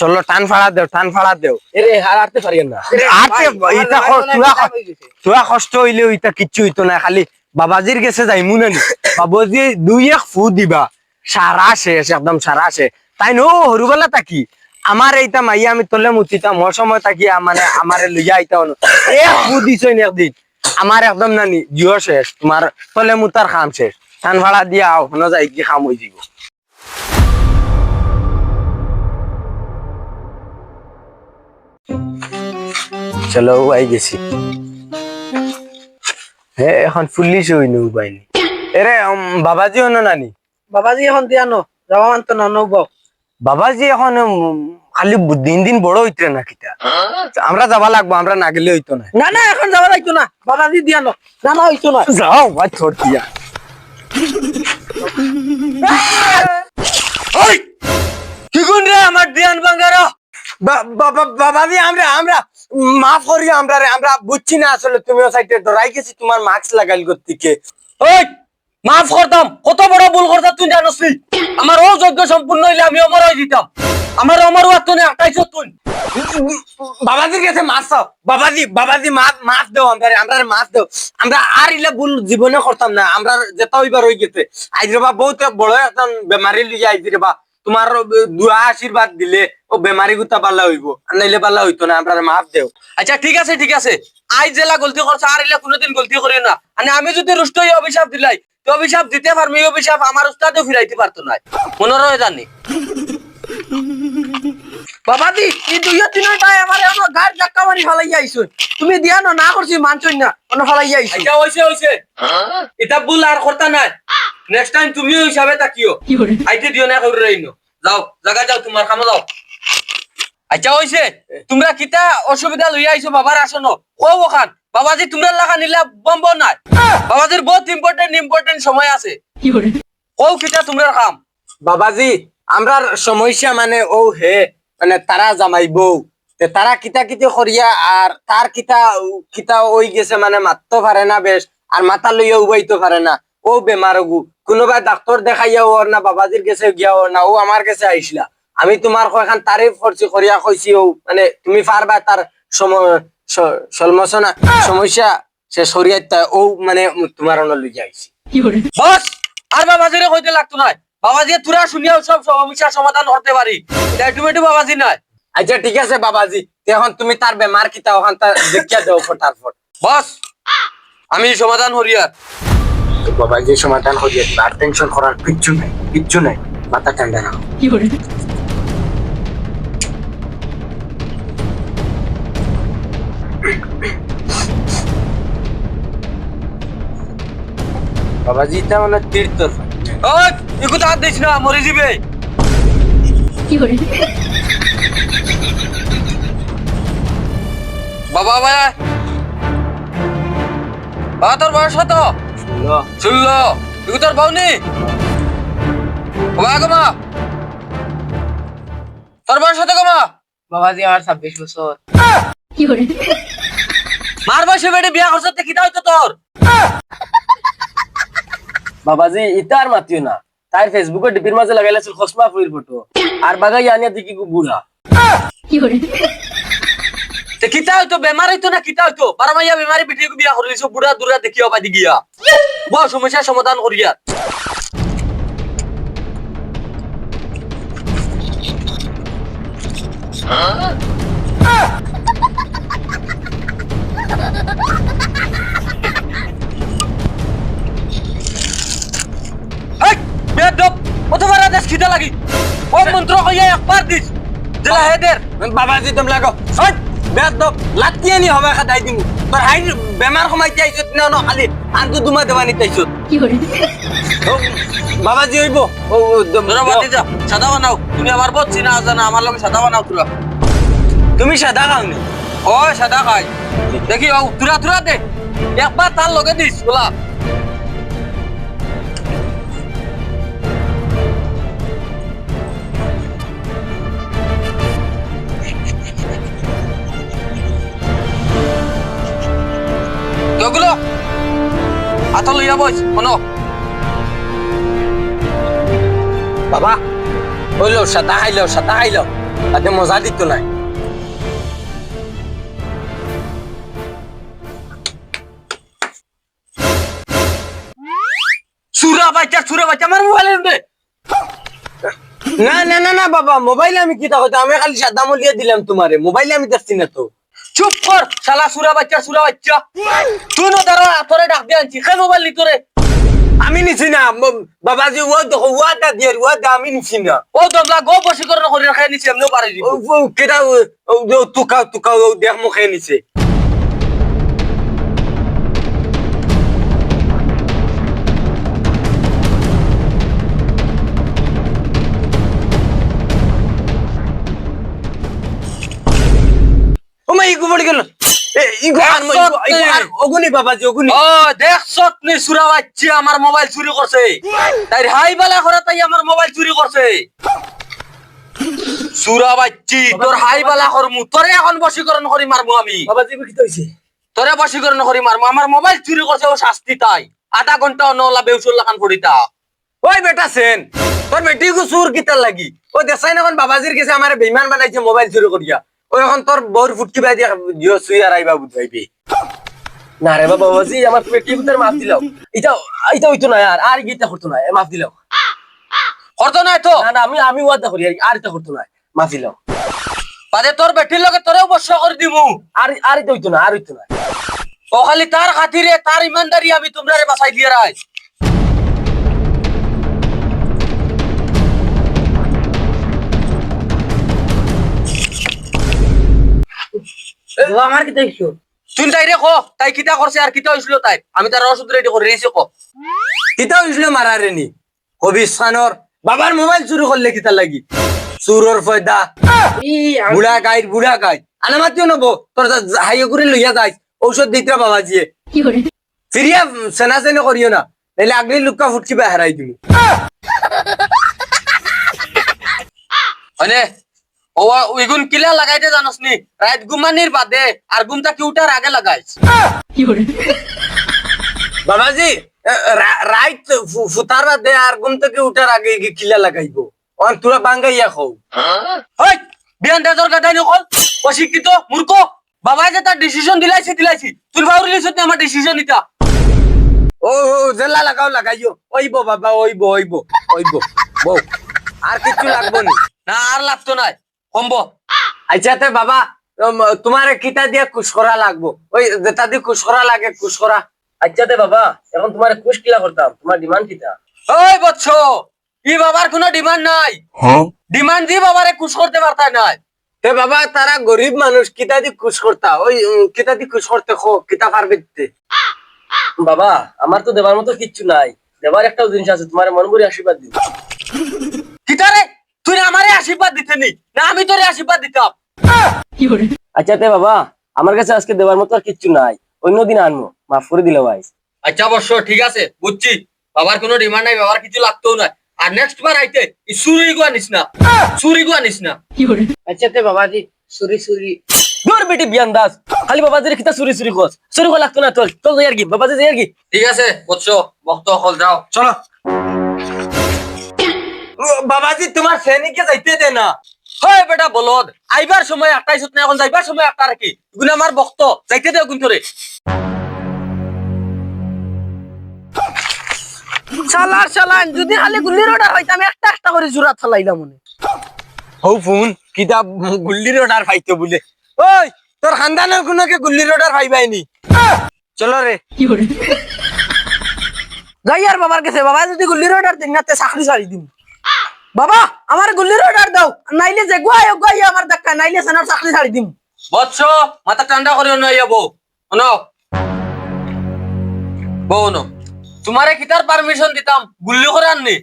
চলো টান ফাড়া দেও টান ফাড়া দেও। এরে আর আটতে পারি না। আতে ইটা তুয়া তুয়া কষ্ট হইলেও ইটা কিচ্ছু হইতো না খালি বাবাজির গেছে যাই মুনানি বাবাজি দুই এক ফু দিবা। সারা শেষ একদম সারা শেষ তাই নো হরুবেলা তাকি। আমার এইটা মাইয়া আমি তোলে মুচিতাম মোর সময় তাকি মানে আমার লইয়া আইতা অনু এক ফু দিছই একদিন। আমার একদম নানি জিও শেষ। তোমার তোলে মুতার খাম শেষ। টান ভাড়া দিয়া আও যাই কি খাম হই যাব। চলো আই গেছি। হে এখন পুলিশ হইনি উপায়নি এরে বাবাজি হনো নানি? বাবাজি এখন দিয়া ন যাবা মানতো না নব বাবাজি এখন খালি দিন দিন বড় হইতে না কিতা আমরা যাবা লাগবো আমরা না গেলে হইতো না। না না এখন যাবা লাগতো না বাবাজি দিয়া ন না না হইতো না। যাও ভাই ছোট দিয়া। কি গুণ রে আমার দিয়ান বাঙ্গারা? বাবাজি আমরা আমরা। মাফ করি আমরা আমরা বুঝছি না আসলে তুমি ও সাইডে ডরাই গেছি তোমার মাস্ক লাগাইল ওই মাফ করতাম, কত বড় ভুল করতাম তুই? আমার ও সম্পূর্ণ হইলে আমি অমর হয়ে দিতাম। আমার অমর হওয়ার তো আটাইছ তুই। বাবাজির কাছে মাছ চাও। বাবাজি বাবাজি মাছ মাছ দেও আমরা আমরা মাছ দেও। আমরা আর ইলে ভুল জীবনে করতাম না, আমরা যেটা হইবার হয়ে গেছে। আইজ রে বা বহুত বড় একজন বেমারি লিয়ে আইজ রে বা তোমার দুয়া আশীর্বাদ দিলে ও বেমারি গুতা পাল্লা হইব। নাইলে পাল্লা হইতো না আমরা মাছ দেও। আচ্ছা ঠিক আছে ঠিক আছে। আজ জেলা গলতি করছে আর এলা কোনোদিন গলতি করি না। মানে আমি যদি রুষ্ট হয়ে অভিশাপ দিলাই। তো অভিশাপ দিতে পারবি এই অভিশাপ আমার উস্তাদেও ফিরাইতে পারতো না। মনে রয়ে জানি। বাবাজি এই দুই তিন টাই আমার আমার গাড় ধাক্কা মারি ফেলাই আইছো তুমি দিয়া ন না করছি মানছই না। অন্য ফেলাই আইছো আচ্ছা হইছে হইছে। এটা ভুল আর করতা নাই। নেক্সট টাইম তুমিও হিসাবে তাকিও আইতে দিও না করে রইনো যাও জায়গা যাও তোমার কামে যাও। আচ্ছা হইছে তোমরা কিতা অসুবিধা লইয়া আইছো বাবার আসনো ও ওখান বাবাজি তোমরা লাগা নিলে বম্ব নাই। বাবাজির বহুত ইম্পর্টেন্ট ইম্পর্টেন্ট সময় আছে। ও কিতা তোমরা কাম? বাবাজি আমরার সমস্যা মানে ও হে মানে তারা জামাইব। তে তারা কিতা কিতে করিয়া আর তার কিতা কিতা ওই গেছে মানে মারতে পারে না বেশ আর মাথা লইয়া উবাইতে পারে না ও বেমার গু কোনোবা ডাক্তার দেখাইয়া ওর না বাবাজির কাছে গিয়া ওর না ও আমার কাছে আইসলা আমি তোমার কয়খান তারিফ করছি করিয়া কইছি ও। মানে তুমি পারবা তার সম- স- সলমসনা সমস্যা সে সরিয়া ও মানে তোমার অন্য লইয়া আইছি বস আর বাবাজিরে কইতে লাগতো নাই। বাবাজি তোরা শুনিয়াও সব সমস্যার সমাধান করতে পারি এটা বাবাজি নাই। আচ্ছা ঠিক আছে বাবাজি। এখন তুমি তার বেমার কিতা ওখান তার দেখিয়া দেও ফটাফট। বস আমি সমাধান হরিয়ার তো বাবাজি সমাধান হইয়া দিবা আর টেনশন করার কিচ্ছু নাই কিচ্ছু নাই মাথা ঠান্ডা রাখো। বাবাজি এটা মানে দিস না মরে যাবে। বাবা বাবা। বাবা তোর বয়স কত? শুনলো ইকু তোর বউনি বাবা গমা তোর বয়স কত গমা বাবাজি আমার ছাব্বিশ বছর। মার বয়সে বেটে বিয়া করছে তে কিতা হইতো তোর? বাবাজি ইটা আর মাতিও না। তাই ফেসবুকে ডিপির মাঝে লাগাইলাছিল খসমা ফুরির ফটো। আর বাগাই আনিয়া দেখি বুড়া তে কিতা হইতো বেমার হইতো না কিতা হইতো বারো মাইয়া বেমারি পিঠে বিয়া করে লিছো বুড়া দূরা দেখিও পাদি গিয়া বহ সমস্যার সমাধান করিয়া এই, বেয়াদব, কতবার আদেশ খিদা লাগি ও মন্ত্র কইয়া একবার দিস জেলা হেদের বাবাজি তুমি লাগো ওই বেদ লাতি আনি হবে খাদাই দিমু। তোর হাই বেমার কমাইতে আইছত না না খালি আনতো দুমা দেবানি তাইছত ও, বাবাজি হইব ও ও, বাতি যা সাদা বানাও তুমি আমার বহুত চিনা জানা আমার লগে সাদা বানাও তোরা তুমি সাদা খাওনি ও সাদা খাই। দেখি ও তুরা তুরা দে। একবার তার লগে দিস বলা আতো লইয়া বইস শোনো। বাবা তাতে মজা দিত নাই। দে। না না না না, বাবা মোবাইলে আমি কি কথা আমি খালি সাদা মলিয়া দিলাম তোমারে মোবাইলে আমি দেখছি না তো। চুপ কর শালা সুরা বাচ্চা সুরা বাচ্চা। তুই না দাঁড়া তোরে ডাক দিয়ে আনছি খাই মোবাইল নি তোরে। আমি নিছি না বাবাজি ও দেখো ওয়াদা দিয়ে ওয়াদা আমি নিছি না। ও দবলা গো বশীকরণ করে খাই নিছি এমনিও পারে দিব। ও ও, কেটা তুকাও ও, ও, তুকা তুকা দেখ মুখে নিছে। বাবাজি ও দেখছত নি সুরা বাচ্চা আমার মোবাইল চুরি করছে। তাই হাই বালা করে তাই আমার মোবাইল চুরি করছে। সুরা বাচ্চি তোর হাই বালা করমু তোরে এখন বশীকরণ করি মারমু আমি। বাবাজি কি হইছে। তোরে বশীকরণ করি মারমু আমার মোবাইল চুরি করছে ও শাস্তি তাই। আধা ঘণ্টা নলা বেউসুল লাখান পড়িতা ওই বেটা সেন তোর বেটি গো সুর কিতা লাগি। ও দেখাই না বাবাজির কাছে আমার বেইমান বানাইছে মোবাইল চুরি করিয়া। ও এখন তোর ফুটকি বাই দিয়া আর আইবা বুঝাইবি না রে বাবা আমার পেটি মাফ এটা এটা হইতো না আর আর করতো না মাফ করতো নাই তো না না আমি আমি ওয়াদা করি, আর এটা করতো না মাফ দিলাও। বাদে তোর বেটির লগে তোরেও বর্ষ করে দিমু। আর আর এটা হইতো না, আর হইতো না। ও খালি তার খাতিরে, তার ইমানদারি আমি তোমরা বাসাই দিয়ে রাই। আমার কি দেখছ তুই তাই রে কো তাই কিতা করছে আর কিতা হইছিল তাই। আমি তার ওষুধ রেডি করে কো। কিতা হইছিল বাবার মোবাইল চুরি করলে কিতা লাগি। সুরর ফয়দা বুড়া গাইর বুড়া গাই আনামাতিও নব তোর হাইয়ে করে লইয়া যাইস ঔষধ দিতে বাবাজিয়ে। ফিরিয়া সেনা সেনা করিও না। নাইলে আগলি লুকা ফুটকি বা হারাই দিমু। মানে ও উইগুন কিলা লাগাইতে জানোস নি রাত ঘুমানির বাদে আর ঘুমটা কি উঠার আগে লাগাইছ। বাবাজি এ, রাইত ফুতার দে আর ঘুম থেকে উঠার আগে কিলা লাগাইবো? অন তোরা বাঙ্গাইয়া খাও। হই বিয়ান দাদর গাদাই নকল অশিক্ষিত মূর্খ। বাবাই যে তার ডিসিশন দিলাইছে দিলাইছি। তুই বাউরি লিছত না আমার ডিসিশন নিতা। ও জেলা লাগাও লাগাইও। ওইব বাবা ওইব ওইব ওইব বউ। আর কিছু লাগবো নি? না আর লাগতো নাই। কমব। আচ্ছা তে বাবা তোমার কিতা দিয়া কুশ করা লাগবো। ওই যেটা দিয়ে কুশ করা লাগে কুশ করা। আচ্ছা বাবা এখন তোমার কুশ কিলা করতাম তোমার ডিমান্ড কিটা ওই বৎস ই বাবার কোনো ডিমান্ড নাই। ডিমান্ড দিয়ে বাবারে কুশ করতে পারতাই নাই। তে বাবা তারা গরিব মানুষ কিতা দি কুশ করতা? ওই কিতা দি কুশ করতে খো কিতা পারবে দিতে? বাবা আমার তো দেবার মতো কিচ্ছু নাই। দেবার একটাও জিনিস আছে তোমার মন করে আশীর্বাদ দিন কিতারে তুই আমারে আশীর্বাদ দিতে নি না আমি তোরে আশীর্বাদ দিতাম। আচ্ছা তে বাবা আমার কাছে আজকে দেবার মতো আর কিচ্ছু নাই। অন্য দিন আনব। মাফ করে দিলে ভাই। আচ্ছা অবশ্য ঠিক আছে বুঝছি। বাবার কোনো ডিমান্ড নাই বাবার কিছু লাগতেও না আর নেক্সট বার আইতে সুরি গো আনিস না। সুরি গো আনিস না। আচ্ছা তে বাবাজি সুরি সুরি দূর বেটি বিয়ান দাস খালি বাবাজির খিতা চুরি চুরি কস চুরি করা লাগতো না তোর। চল যাই আর কি বাবাজি যাই আর কি। ঠিক আছে বুঝছ বক্ত হল যাও। চলো। বাবাজি তোমার সৈনিককে যাইতে দে না। হয় বেটা বলদ আইবার সময় একটাই সুত না এখন যাইবার সময় একটা রাখি গুণ আমার বক্ত যাইতে দেও গুণ তোরে চালার চালান যদি খালি গুল্লির অর্ডার হইতাম একটা একটা করে জোড়া চালাইলাম মনে হৌ ফোন কিতা গুল্লির অর্ডার পাইতো বলে। ওই তোর খানদানের কোনকে গুল্লির অর্ডার পাইবাইনি চলো রে। যাই আর বাবার কাছে বাবা যদি গুল্লির অর্ডার দিন না তে চাকরি ছাড়ি দিম। বাবা আমার গুল্লির অর্ডার দাও। নাইলে যে গুয়াই গুয়াই আমার দেখা নাইলে সেনার চাকরি ছাড়ি দিম। বৎস মাথা ঠান্ডা করিও না ইয়া বউ শোনো বউ ন তোমারে কিতার পারমিশন দিতাম গুল্লি করে আননি।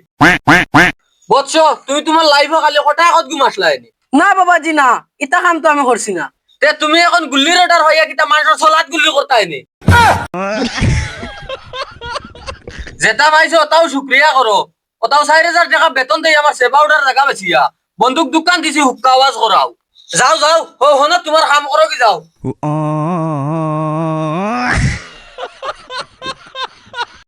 বৎস তুমি তোমার লাইফে খালি কটা আগত গুম আসলাইনি না বাবাজি না। ইটা কাম তো আমি করছি না। তে তুমি এখন গুল্লির অর্ডার হইয়া কিতা মানুষের চলাত গুল্লি করতাইনি যেটা পাইছো ওটাও শুক্রিয়া করো ওটাও চার হাজার টাকা বেতন দেই আমার সেবা অর্ডার জায়গা বেছিয়া বন্দুক দোকান দিছি, হুক্কা আওয়াজ করাও যাও যাও হো হন তোমার কাম করো কি যাও